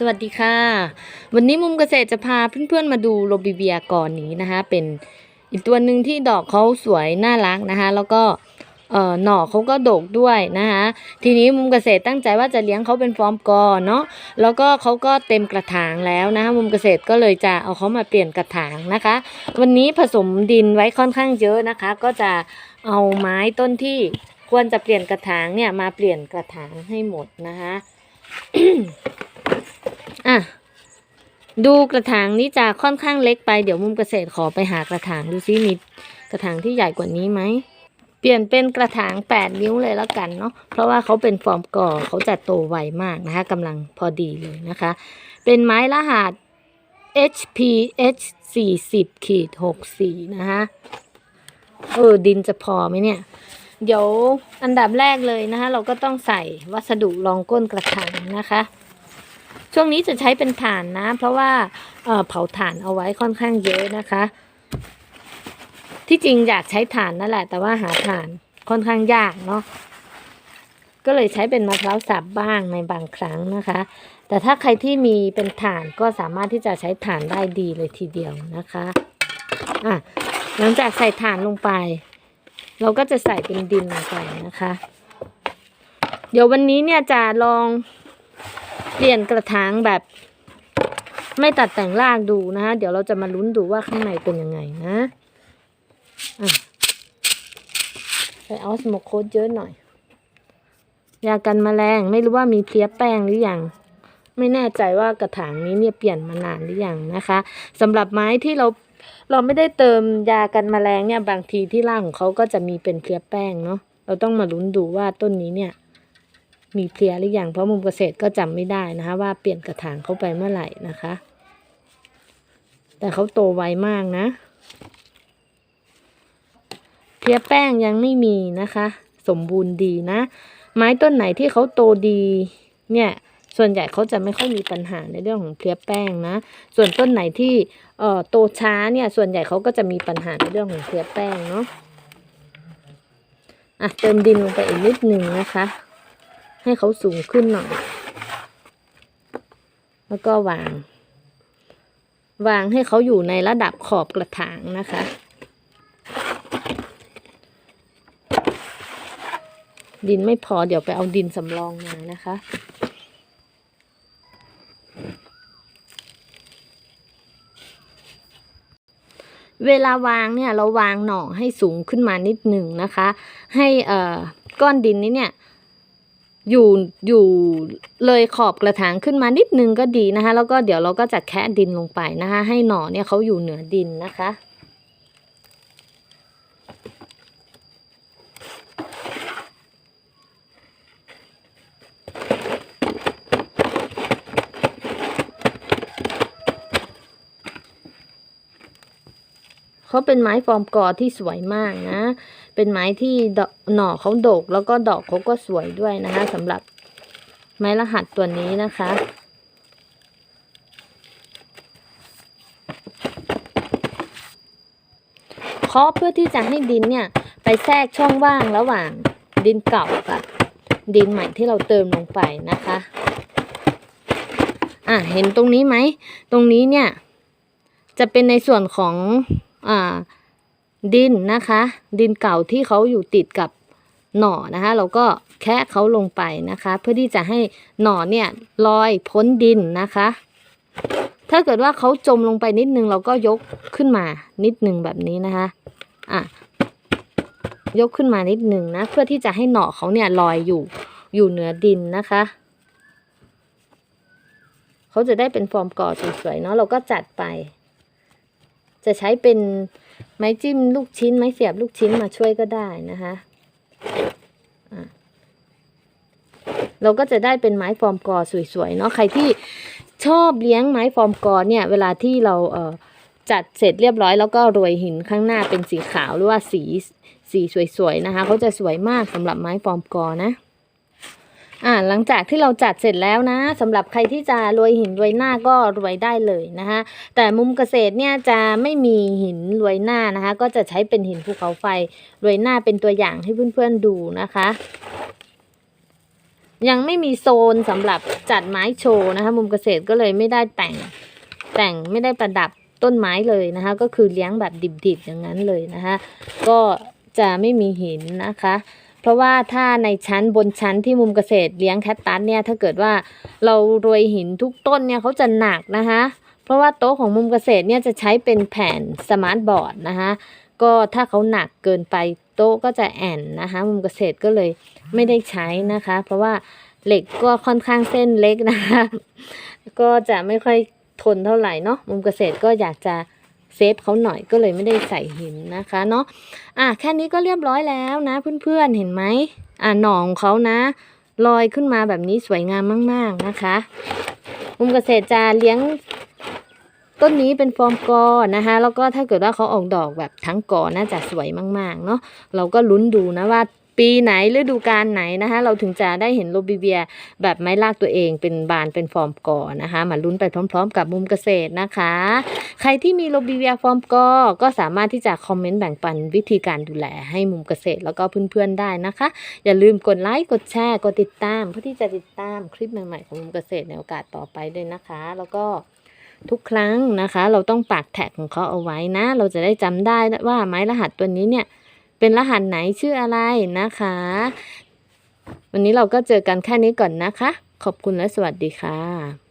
สวัสดีค่ะ วันนี้มุมเกษตรจะพาเพื่อนๆมาดูโรบิเบียก่อนนี้นะคะ เป็นอีกตัวหนึ่งที่ดอกเขาสวยน่ารักนะคะ แล้วก็หน่อเขาก็ดกด้วยนะคะทีนี้มุมเกษตรตั้งใจว่าจะเลี้ยงเขาเป็นฟอร์มกอเนาะแล้วก็เขาก็เต็มกระถางแล้วนะคะมุมเกษตรก็เลยจะเอาเขามาเปลี่ยนกระถางนะคะ วันนี้ผสมดินไว้ค่อนข้างเยอะนะคะ ก็จะเอาไม้ต้นที่ควรจะเปลี่ยนกระถางเนี่ยมาเปลี่ยนกระถางให้หมดนะคะ อะ ดูกระถางนี้จะค่อนข้างเล็กไป เดี๋ยวมุมเกษตรขอไปหากระถางดูซิมีกระถางที่ใหญ่กว่านี้ไหม เปลี่ยนเป็นกระถาง 8 นิ้วเลยแล้วกันเนาะ เพราะว่าเขาเป็นฟอร์มก่อเขาจะโตไวมากนะคะกำลังพอดีเลยนะคะ เป็นไม้รหัส HPH 40ขีด64นะคะเออดินจะพอไหมเนี่ย เดี๋ยวอันดับแรกเลยนะคะ เราก็ต้องใส่วัสดุรองก้นกระถางนะคะ ช่วงนี้จะใช้เป็นถ่านนะ เพราะว่าเอ่อเผาถ่านเอาไว้ค่อนข้างเยอะนะคะ ที่จริงอยากใช้ถ่านนั่นแหละ แต่ว่าหาถ่านค่อนข้างยากเนาะก็เลยใช้เป็นมะพร้าวสับบ้างในบางครั้งนะคะ แต่ถ้าใครที่มีเป็นถ่านก็สามารถที่จะใช้ถ่านได้ดีเลยทีเดียวนะคะอะหลังจากใส่ถ่านลงไป เราก็จะใส่เป็นดินลงไปนะคะ เดี๋ยววันนี้เนี่ยจะลอง เปลี่ยนกระถางแบบ ไม่ตัดแต่งรากดูนะคะเดี๋ยวเราจะมาลุ้นดูว่าข้างในเป็นยังไงนะอะใส่ออสโมโคดเยอะหน่อย ยากันแมลงไม่รู้ว่ามีเพลี้ยแป้งหรือยังไม่แน่ใจว่ากระถางนี้เนี่ยเปลี่ยนมานานหรือยังนะคะสำหรับไม้ที่เราเราไม่ได้เติมยากันแมลงเนี่ยบางทีที่รากของเขาก็จะมีเป็นเพลี้ยแป้งเนาะเราต้องมาลุ้นดูว่าต้นนี้เนี่ย มีเพลียหรือยังเพราะมุมเกษตรก็จำไม่ได้นะคะ ว่าเปลี่ยนกระถางเข้าไปเมื่อไหร่นะคะ แต่เขาโตไวมากนะ เพลียแป้งยังไม่มีนะคะ สมบูรณ์ดีนะ ไม้ต้นไหนที่เขาโตดีเนี่ยส่วนใหญ่เขาจะไม่ค่อยมีปัญหาในเรื่องของเพลียแป้งนะ ส่วนต้นไหนที่เอ่อโตช้าเนี่ย ส่วนใหญ่เขาก็จะมีปัญหาในเรื่องของเพลียแป้งเนาะ อะเติมดินลงไปอีกนิดหนึ่งนะคะ ให้เขาสูงขึ้นหน่อย แล้วก็วาง วางให้เขาอยู่ในระดับขอบกระถางนะคะ ดินไม่พอเดี๋ยวไปเอาดินสำรองมานะคะเวลาวางเนี่ยเราวางหน่อให้สูงขึ้นมานิดหนึ่งนะคะ ให้เอ่อก้อนดินนี้เนี่ย อยู่อยู่เลยขอบกระถางขึ้นมานิดนึงก็ดีนะคะ แล้วก็เดี๋ยวเราก็จะแคะดินลงไปนะคะ ให้หน่อเนี่ยเขาอยู่เหนือดินนะคะ เขาเป็นไม้ฟอร์มกอที่สวยมากนะ เป็นไม้ที่หน่อเขาดก แล้วก็ดอกเขาก็สวยด้วยนะคะสำหรับไม้รหัสตัวนี้นะคะ เคาะเพื่อที่จะให้ดินเนี่ย ไปแทรกช่องว่างระหว่างดินเก่ากับดินใหม่ที่เราเติมลงไปนะคะ อะเห็นตรงนี้ไหม ตรงนี้เนี่ย จะเป็นในส่วนของ ดินนะคะ ดินเก่าที่เขาอยู่ติดกับหน่อนะคะ เราก็แคะเขาลงไปนะคะ เพื่อที่จะให้หน่อเนี่ยลอยพ้นดินนะคะ ถ้าเกิดว่าเขาจมลงไปนิดนึงเราก็ยกขึ้นมานิดนึงแบบนี้นะคะอะยกขึ้นมานิดนึงนะ เพื่อที่จะให้หน่อเขาเนี่ยลอยอยู่อยู่เหนือดินนะคะเขาจะได้เป็นฟอร์มก่อสวยๆเนาะเราก็จัดไป จะใช้เป็นไม้จิ้มลูกชิ้น ไม้เสียบลูกชิ้นมาช่วยก็ได้นะคะเราก็จะได้เป็นไม้ฟอร์มกอสวยๆเนาะใครที่ชอบเลี้ยงไม้ฟอร์มกอเนี่ย เวลาที่เราเจัดเสร็จเรียบร้อยแล้วก็โรยหินข้างหน้าเป็นสีขาวหรือว่าสีสีสวยๆนะคะเขาจะสวยมากสำหรับไม้ฟอร์มกอนะ อ่าหลังจากที่เราจัดเสร็จแล้วนะสำหรับใครที่จะรวยหินรวยหน้าก็รวยได้เลยนะคะแต่มุมเกษตรเนี่ยจะไม่มีหินรวยหน้านะคะ ก็จะใช้เป็นหินภูเขาไฟรวยหน้าเป็นตัวอย่างให้เพื่อนๆดูนะคะ ยังไม่มีโซนสำหรับจัดไม้โชว์นะคะ มุมเกษตรก็เลยไม่ได้แต่งแต่งไม่ได้ประดับต้นไม้เลยนะคะ ก็คือเลี้ยงแบบดิบๆอย่างนั้นเลยนะคะ ก็จะไม่มีหินนะคะ เพราะว่าถ้าในชั้นบนชั้นที่มุมเกษตรเลี้ยงแคตตัสเนี่ยถ้าเกิดว่าเราโรยหินทุกต้นเนี่ยเขาจะหนักนะคะเพราะว่าโต๊ะของมุมเกษตรเนี่ยจะใช้เป็นแผ่นสมาร์ทบอร์ดนะคะก็ถ้าเขาหนักเกินไปโต๊ะก็จะแอนนะคะมุมเกษตรก็เลยไม่ได้ใช้นะคะ เพราะว่าเหล็กก็ค่อนข้างเส้นเล็กนะคะ ก็จะไม่ค่อยทนเท่าไหร่เนาะมุมเกษตรก็อยากจะ เซฟเขาหน่อยก็เลยไม่ได้ใส่หินนะคะเนาะอะแค่นี้ก็เรียบร้อยแล้วนะเพื่อนๆเห็นไหมอะหน่อของเขานะลอยขึ้นมาแบบนี้สวยงามมาก ๆนะคะมุมเกษตรจะเลี้ยงต้นนี้เป็นฟอร์มกอนะคะ แล้วก็ถ้าเกิดว่าเขาออกดอกแบบทั้งกอน่าจะสวยมาก ๆ เนาะเราก็ลุ้นดูนะว่า ปีไหนฤดูกาลไหนนะคะเราถึงจะได้เห็นโรบิเวียแบบไม้ลากตัวเองเป็นบานเป็นฟอร์มกอนะคะมาลุ้นไปพร้อม ๆ กับมุมเกษตรนะคะ ใครที่มีโรบิเวียฟอร์มกอก็สามารถที่จะคอมเมนต์แบ่งปันวิธีการดูแลให้มุมเกษตรแล้วก็เพื่อนๆได้นะคะ อย่าลืมกดไลค์กดแชร์กดติดตาม เพื่อที่จะติดตามคลิปใหม่ๆของมุมเกษตรในโอกาสต่อไปด้วยนะคะ แล้วก็ทุกครั้งนะคะ เราต้องปักแท็กของเขาเอาไว้นะ เราจะได้จำได้ว่าไม้รหัสตัวนี้เนี่ย เป็นรหัสไหนชื่ออะไรนะคะ วันนี้เราก็เจอกันแค่นี้ก่อนนะคะ ขอบคุณและสวัสดีค่ะ